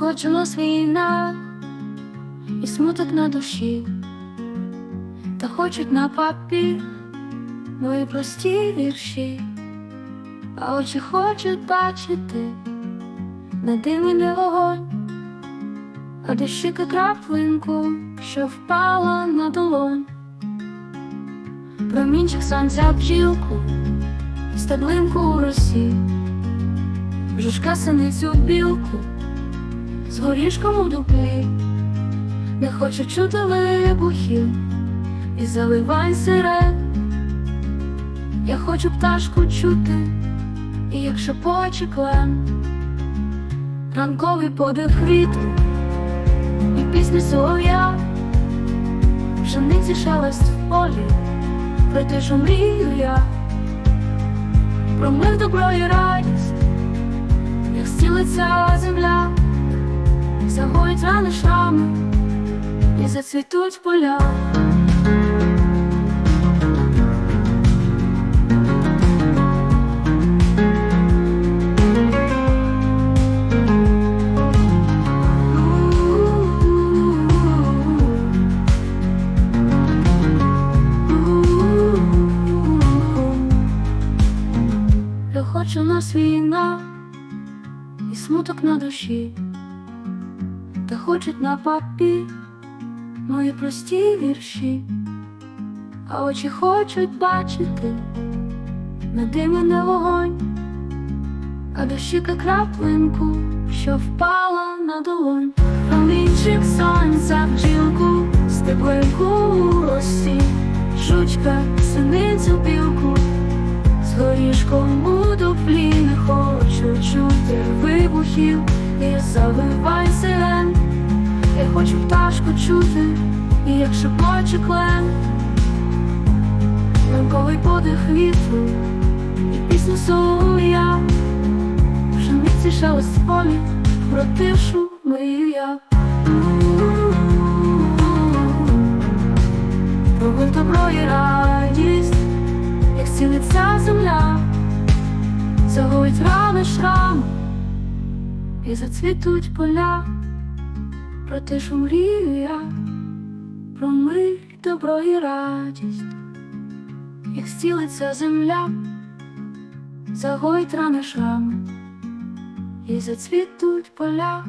Нас війна і смуток на душі, та хочуть на папір мої прості вірші, а очі хочуть бачити на димі не вогонь, а дощика краплинку, що впала на долонь. Промінчик сонця бджілку, стеблинку у росі, жужка синицю білку з горішком у дуплі, не хочу чути вибухів. І заливань сирен. Я хочу пташку чути, і якщо почеклен, ранковий подих вітру і пісні солов'я, пшениці шелест в полі, про те, що мрію я, про мир добро і радість, як стілиться земля, загоїть рани шрами і зацвітуть поля. Хочу нас війна і смуток на душі, та хочуть на папі мої прості вірші, а очі хочуть бачити на димі не вогонь, а дощика краплинку, що впала на долонь, промінчик сонця бджілку, стеблинку у росі, жучка, синицю білку. З горішком у дуплі не хочу чути вибухів і. Я хочу пташку чути, і як шепоче клен, ранковий подих вітру і пісню солов'я, пшениці шелест в полі, про тишу мию я. Про мир, добро і радість як зцілиться земля, загоїть рани шрам і зацвітуть поля, про що мрію я, про мир, добро і радість, як стілиться земля, загоїть рани шрам і зацвітуть поля.